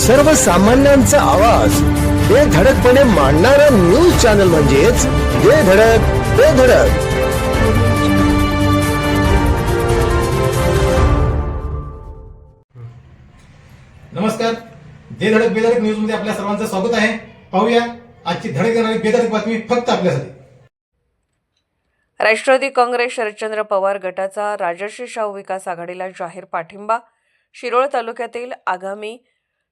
सर्वसामान्यांचा आवाज. बेधडकपणे मांडणारा न्यूज चॅनल म्हणजेच बेधडक बेधडक नमस्कार. दे धडक बेधडक न्यूजमध्ये आपल्या सर्वांचं स्वागत आहे. पाहूया आजची धडक देणारी बेधडक बातमी फक्त आपल्यासाठी. राष्ट्रवादी काँग्रेस शरदचंद्र पवार गटाचा राजर्षी शाहू विकास आघाडीला जाहीर पाठिंबा. शिरोळ तालुक्यातील आगामी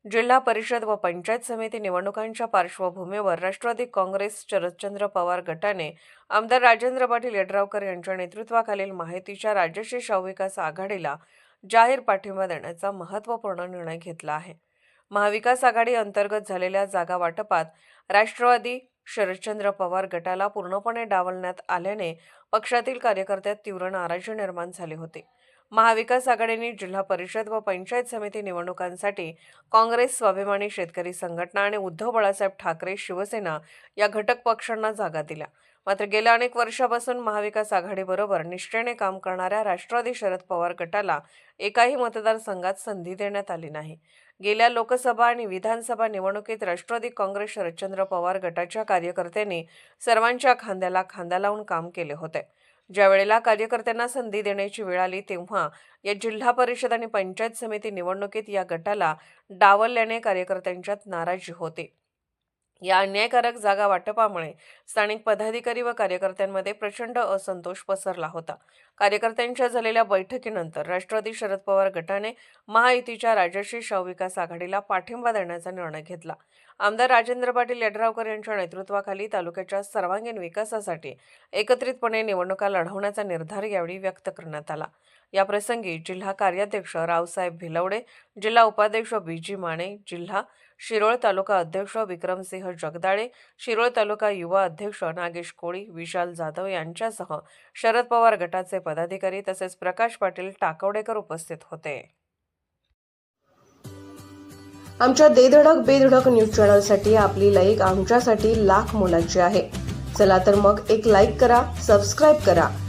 जिल्हा परिषद व पंचायत समिती निवडणुकांच्या पार्श्वभूमीवर राष्ट्रवादी काँग्रेस शरदचंद्र पवार गटाने आमदार राजेंद्र पाटील यड्रावकर यांच्या नेतृत्वाखालील माहितीच्या राजर्षी शाहू विकास आघाडीला जाहीर पाठिंबा देण्याचा महत्त्वपूर्ण निर्णय घेतला आहे. महाविकास आघाडी अंतर्गत झालेल्या जागा वाटपात राष्ट्रवादी शरदचंद्र पवार गटाला पूर्णपणे डावलण्यात आल्याने पक्षातील कार्यकर्त्यात तीव्र नाराजी निर्माण झाली होती. महाविकास आघाडीने जिल्हा परिषद व पंचायत समिती निवडणुकांसाठी काँग्रेस स्वाभिमानी शेतकरी संघटना आणि उद्धव बाळासाहेब ठाकरे शिवसेना या घटक पक्षांना जागा दिल्या. मात्र गेल्या अनेक वर्षापासून महाविकास आघाडीबरोबर निष्ठेने काम करणाऱ्या राष्ट्रवादी शरद पवार गटाला एकाही मतदारसंघात संधी देण्यात आली नाही. गेल्या लोकसभा आणि विधानसभा निवडणुकीत राष्ट्रवादी काँग्रेस शरदचंद्र पवार गटाच्या कार्यकर्त्यांनी सर्वांच्या खांद्याला खांदा लावून काम केले होते. ज्या वेळेला कार्यकर्त्यांना संधी देण्याची वेळ आली तेव्हा या जिल्हा परिषद आणि पंचायत समिती निवडणुकीत या गटाला डावलल्याने कार्यकर्त्यांच्यात नाराजी होते. या अन्यायकारक जागा वाटपामुळे स्थानिक पदाधिकारी व कार्यकर्त्यांमध्ये प्रचंड असंतोष पसरला होता. कार्यकर्त्यांच्या झालेल्या बैठकीनंतर राष्ट्रवादी शरद पवार गटाने महायुतीच्या राजर्षी शाहू विकास आघाडीला पाठिंबा देण्याचा निर्णय घेतला. आमदार राजेंद्र पाटील यड्रावकर यांच्या नेतृत्वाखाली तालुक्याच्या सर्वांगीण विकासासाठी एकत्रितपणे निवडणुका लढवण्याचा निर्धार यावेळी व्यक्त करण्यात आला. याप्रसंगी जिल्हा कार्याध्यक्ष रावसाहेब भिलवडे जिल्हा उपाध्यक्ष बीजी माने जिल्हा शिरोळ तालुका अध्यक्ष विक्रमसिंह जगदाळे शिरोळ तालुका युवा अध्यक्ष नागेश कोळी विशाल जाधव यांच्यासह शरद पवार गटाचे पदाधिकारी तसेच प्रकाश पाटील टाकवडेकर उपस्थित होते. आमच्या देधडक बेधडक न्यूज चॅनलसाठी आपली लाईक आमच्यासाठी लाख मोलाची आहे. चला तर मग एक लाईक करा सबस्क्राईब करा.